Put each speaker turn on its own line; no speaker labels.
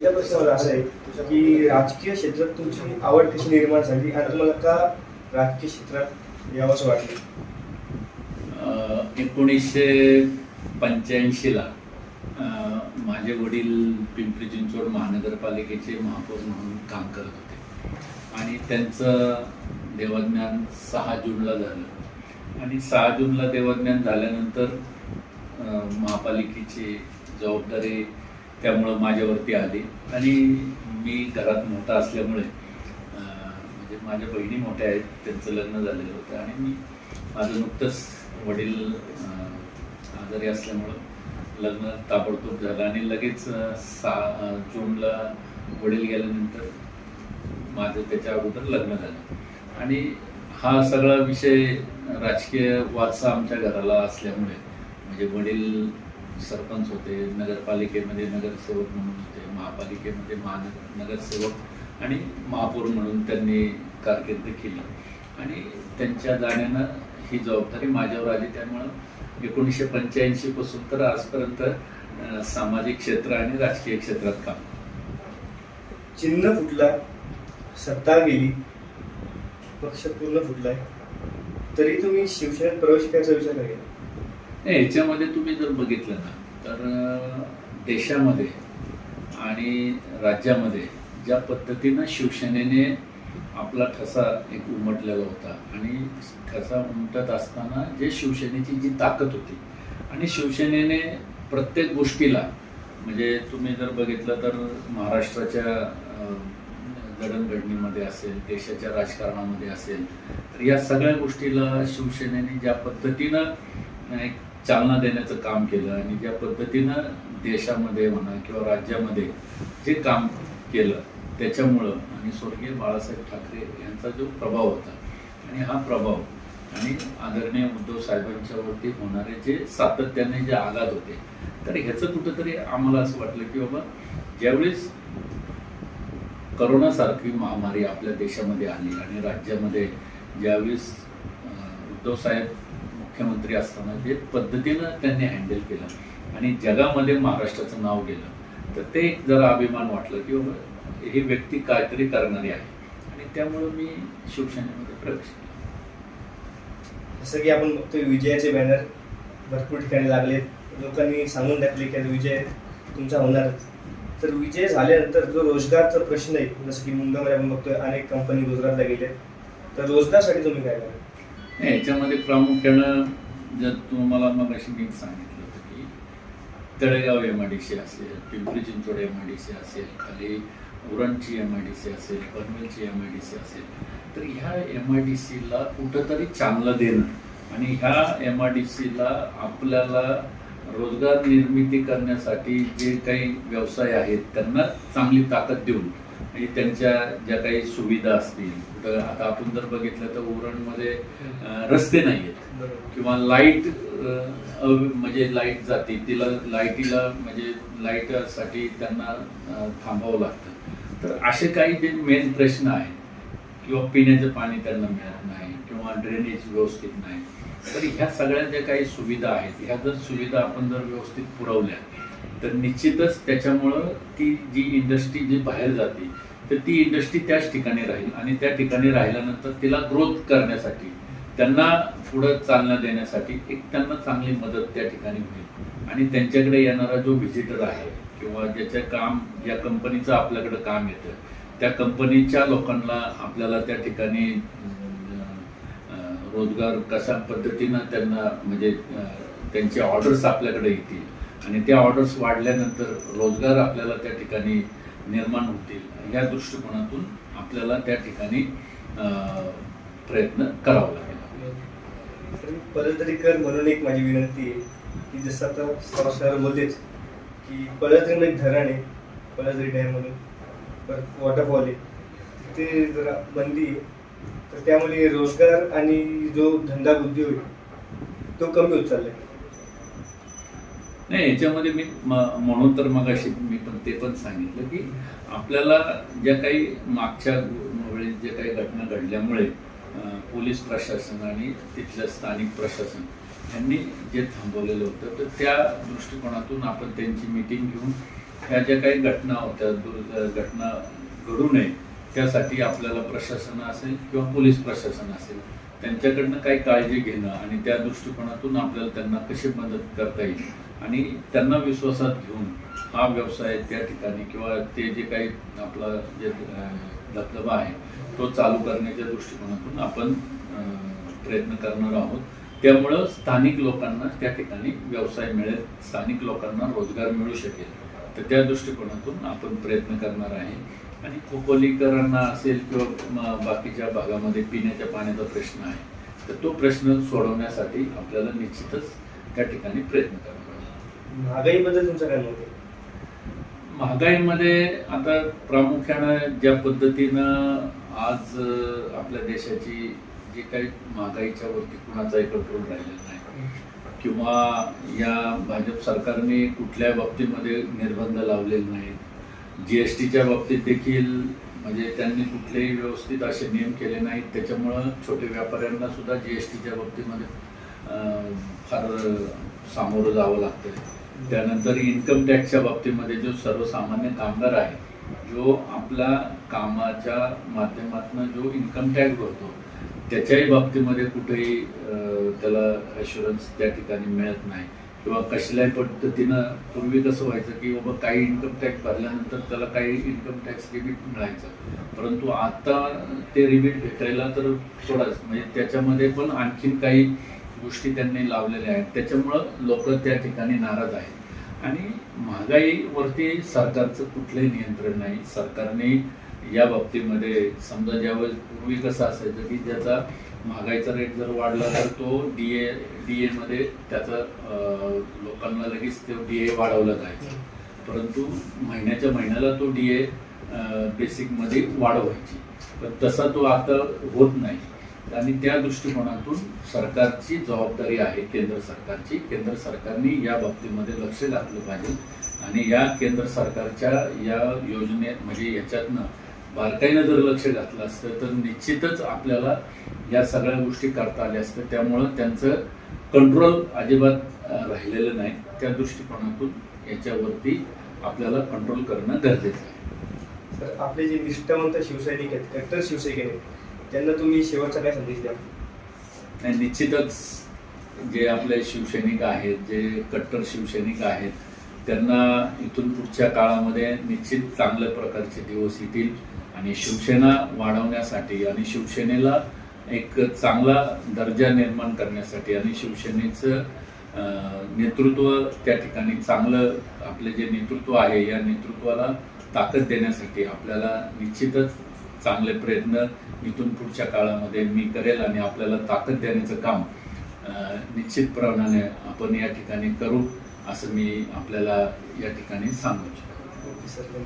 पहिला प्रश्न आहे की राजकीय क्षेत्रात तुमची आवड कशी निर्माण झाली आणि तुम्हाला का राजकीय क्षेत्रात यावंच वाटलं?
एकोणीसशे पंच्याऐंशीला माझे वडील पिंपरी चिंचवड महानगरपालिकेचे महापौर म्हणून काम करत होते. आणि त्यांचं देवज्ञान सहा जूनला झालं. आणि सहा जूनला देवज्ञान झाल्यानंतर महापालिकेची जबाबदारी त्यामुळं माझ्यावरती आली. आणि मी घरात मोठा असल्यामुळे म्हणजे माझ्या बहिणी मोठ्या आहेत त्यांचं लग्न झालेलं होतं. आणि मी माझं नुकतंच वडील आजारी असल्यामुळं लग्न ताबडतोब झालं. आणि लगेच सा जूनला वडील गेल्यानंतर माझं त्याच्या अगोदर लग्न झालं. आणि हा सगळा विषय राजकीय वारसा आमच्या घराला असल्यामुळे म्हणजे वडील सरपंच होते नगरपालिकेमध्ये नगरसेवक म्हणून होते महापालिकेमध्ये महानगर नगरसेवक आणि महापौर म्हणून त्यांनी कारकीर्द केली. आणि त्यांच्या जाण्यानं ही जबाबदारी माझ्यावर आली. त्यामुळं एकोणीसशे पंच्याऐंशी पासून तर आजपर्यंत सामाजिक क्षेत्र आणि राजकीय क्षेत्रात काम.
चिन्ह फुटला सत्ता गेली पक्ष पूर्ण फुटलाय. तरी तुम्ही शिवसेनेत प्रवेश करायचा विचार केला
नाही, याच्यामध्ये तुम्ही जर बघितलं ना तर देशामध्ये आणि राज्यामध्ये ज्या पद्धतीनं शिवसेनेने आपला ठसा एक उमटलेला होता आणि ठसा उमटत असताना जे शिवसेनेची जी ताकद होती आणि शिवसेनेने प्रत्येक गोष्टीला म्हणजे तुम्ही जर बघितलं तर महाराष्ट्राच्या घडणघडणीमध्ये जडणघडणीमध्ये असेल देशाच्या राजकारणामध्ये असेल तर या सगळ्या गोष्टीला शिवसेनेने ज्या पद्धतीनं एक चालना देण्याचं काम केलं आणि ज्या पद्धतीनं देशामध्ये म्हणा किंवा राज्यामध्ये जे काम केलं त्याच्यामुळं आणि स्वर्गीय बाळासाहेब ठाकरे यांचा जो प्रभाव होता आणि हा प्रभाव आणि आदरणीय उद्धव साहेबांच्यावरती होणारे जे सातत्याने जे आघात होते तर ह्याचं कुठंतरी आम्हाला असं वाटलं की बाबा ज्यावेळेस करोनासारखी महामारी आपल्या देशामध्ये आली आणि राज्यामध्ये ज्यावेळेस उद्धव साहेब मुख्यमंत्री असताना जे पद्धतीनं त्यांनी हँडल केलं. आणि जगामध्ये महाराष्ट्राचं नाव गेलं. तर ते एक जरा अभिमान वाटलं की बाबा ही व्यक्ती काहीतरी करणारी आहे. आणि त्यामुळं मी शिवसेनेमध्ये प्रवेश केला.
जसं की आपण बघतोय विजयाचे बॅनर भरपूर ठिकाणी लागले लोकांनी सांगून टाकले की विजय तुमचा होणारच तर विजय झाल्यानंतर जो रोजगारचा प्रश्न आहे जसं की मुंबईमध्ये आपण बघतोय अनेक कंपनी गुजरातला गेल्या तर रोजगारसाठी तुम्ही काय करा
नाही, याच्यामध्ये प्रामुख्यानं जर तुम्हाला मग अशी मी सांगितलं होतं की Talegaon M I D C असेल Pimpri Chinchwad M I D C असेल खाली उरणची एम आय डी सी असेल पनवेलची एम आय डी सी असेल तर ह्या एम आय डी सीला कुठंतरी चांगलं देणं आणि ह्या एम आय डी सीला आपल्याला रोजगार निर्मिती करण्यासाठी जे काही व्यवसाय आहेत त्यांना चांगली ताकद देऊन आणि त्यांच्या ज्या काही सुविधा असतील कुठं आता आपण जर बघितलं तर उरणमध्ये रस्ते नाही आहेत किंवा लाइट म्हणजे लाइट जाते तिला लाईटीला म्हणजे लाईटसाठी त्यांना थांबावं लागतं. तर असे काही जे मेन प्रश्न आहेत किंवा पिण्याचं पाणी त्यांना मिळत नाही किंवा ड्रेनेज व्यवस्थित नाही तर ह्या सगळ्या ज्या काही सुविधा आहेत ह्या जर सुविधा आपण जर व्यवस्थित पुरवल्या तर निश्चितच त्याच्यामुळं ती जी इंडस्ट्री जी बाहेर जाते तर ती इंडस्ट्री त्याच ठिकाणी राहील आणि त्या ठिकाणी राहिल्यानंतर तिला ग्रोथ करण्यासाठी त्यांना पुढं चालना देण्यासाठी एक त्यांना चांगली मदत त्या ठिकाणी होईल आणि त्यांच्याकडे येणारा जो व्हिजिटर आहे किंवा ज्याचं काम ज्या कंपनीचं आपल्याकडं काम येतं त्या कंपनीच्या लोकांना आपल्याला त्या ठिकाणी रोजगार कशा पद्धतीनं त्यांना म्हणजे त्यांचे ऑर्डर्स आपल्याकडे येतील आणि त्या ऑर्डर्स वाढल्यानंतर रोजगार आपल्याला त्या ठिकाणी निर्माण होतील या दृष्टिकोनातून आपल्याला त्या ठिकाणी प्रयत्न करावा लागेल.
तर पदतरीकर म्हणून एक माझी विनंती आहे की जसं आता सर बोललेच की पदतरीमध्ये एक धरण आहे पदतरी डॅम म्हणून परत वॉटरफॉल आहे. तिथे जरा बंदी आहे. तर त्यामुळे रोजगार आणि जो धंदा बुद्धी होईल तो कमी होत चाललाय.
नाही याच्यामध्ये मी म- म्हणून तर मग अशी मी पण ते पण सांगितलं की आपल्याला ज्या काही मागच्या वेळेस ज्या काही घटना घडल्यामुळे पोलीस प्रशासन आणि तिथलं स्थानिक प्रशासन यांनी जे थांबवलेलं होतं तर त्या दृष्टिकोनातून आपण त्यांची मिटिंग घेऊन ह्या ज्या काही घटना होत्या दुर् घटना घडू नये त्यासाठी आपल्याला प्रशासन असेल किंवा पोलीस प्रशासन असेल त्यांच्याकडनं काही काळजी घेणं आणि त्या दृष्टिकोनातून आपल्याला त्यांना कशी मदत करता येईल आणि त्यांना विश्वासात घेऊन हा व्यवसाय त्या ठिकाणी किंवा ते जे काही आपला जे धबधबा आहे तो चालू करण्याच्या दृष्टिकोनातून आपण प्रयत्न करणार आहोत. त्यामुळं स्थानिक लोकांना त्या ठिकाणी व्यवसाय मिळेल स्थानिक लोकांना रोजगार मिळू शकेल. तर त्या दृष्टिकोनातून आपण प्रयत्न करणार आहे. आणि खोपोलीकरांना असेल किंवा बाकीच्या भागामध्ये पिण्याच्या पाण्याचा प्रश्न आहे तर तो प्रश्न सोडवण्यासाठी आपल्याला निश्चितच त्या ठिकाणी प्रयत्न करणार आहोत
महागाईबद्दल तुमचं काय मत
महागाईमध्ये आता प्रामुख्यानं ज्या पद्धतीनं आज आपल्या देशाची जी काही महागाईच्या वरती कुणाचाही कंट्रोल राहिलेला नाही किंवा या भाजप सरकारने कुठल्या बाबतीमध्ये निर्बंध लावलेले नाहीत जी एस टीच्या बाबतीत देखील म्हणजे त्यांनी कुठलेही व्यवस्थित असे नियम केले नाहीत. त्याच्यामुळं छोटे व्यापाऱ्यांना सुद्धा जी एस टीच्या बाबतीमध्ये फार सामोरं जावं लागतं त्यानंतर इन्कम टॅक्सच्या बाबतीमध्ये जो सर्वसामान्य कामगार आहे जो आपल्या कामाच्या माध्यमातून जो इन्कम टॅक्स भरतो त्याच्याही बाबतीमध्ये कुठेही त्याला ॲश्युरन्स त्या ठिकाणी मिळत नाही. किंवा कसल्याही पद्धतीनं पूर्वी कसं व्हायचं की बाबा काही इन्कम टॅक्स भरल्यानंतर त्याला काही इन्कम टॅक्स रिबीट मिळायचं. परंतु आता ते रिबीट भेटायला तर थोडाच म्हणजे त्याच्यामध्ये पण आणखीन काही गोष्टी त्यांनी लावलेल्या आहेत. त्याच्यामुळं लोक त्या ठिकाणी नाराज आहेत. आणि महागाईवरती सरकारचं कुठलंही नियंत्रण नाही. सरकारने या बाबतीमध्ये समजा ज्यावेळेस पूर्वी कसं असायचं की ज्याचा महागाईचा रेट जर वाढला तर तो डी ए डी एमध्ये त्याचा लोकांना लगेच तो डी ए वाढवला जायचा. परंतु महिन्याच्या महिन्याला तो डी ए बेसिकमध्ये वाढवायची. पण तसा तो आता होत नाही. आणि त्या दृष्टिकोनातून सरकारची जबाबदारी आहे केंद्र सरकारची. केंद्र सरकारने या बाबतीमध्ये लक्ष घातलं पाहिजे. आणि या केंद्र सरकारच्या या योजनेत म्हणजे याच्यातनं बारकाईनं जर लक्ष घातलं असतं तर निश्चितच आपल्याला या सगळ्या गोष्टी करता आल्या असत्या. त्यामुळं त्यांचं कंट्रोल अजिबात राहिलेलं नाही. त्या दृष्टिकोनातून याच्यावरती आपल्याला कंट्रोल करणं गरजेचं आहे.
तर आपले जे निष्ठावंत शिवसैनिक आहेत कट्टर शिवसैनिक आहेत त्यांना तुम्ही शेवटचा काय संदेश द्या
आणि निश्चितच जे आपले शिवसैनिक आहेत जे कट्टर शिवसैनिक आहेत त्यांना इथून पुढच्या काळामध्ये निश्चित चांगल्या प्रकारचे दिवस येतील आणि शिवसेना वाढवण्यासाठी आणि शिवसेनेला एक चांगला दर्जा निर्माण करण्यासाठी आणि शिवसेनेचं नेतृत्व त्या ठिकाणी चांगलं आपले जे नेतृत्व आहे या नेतृत्वाला ताकद देण्यासाठी आपल्याला निश्चितच चांगले प्रयत्न इथून पुढच्या काळामध्ये मी करेल आणि आपल्याला ताकद देण्याचं काम निश्चितप्रमाणे आपण या ठिकाणी करू असं मी आपल्याला या ठिकाणी सांगू इच्छितो.
सर.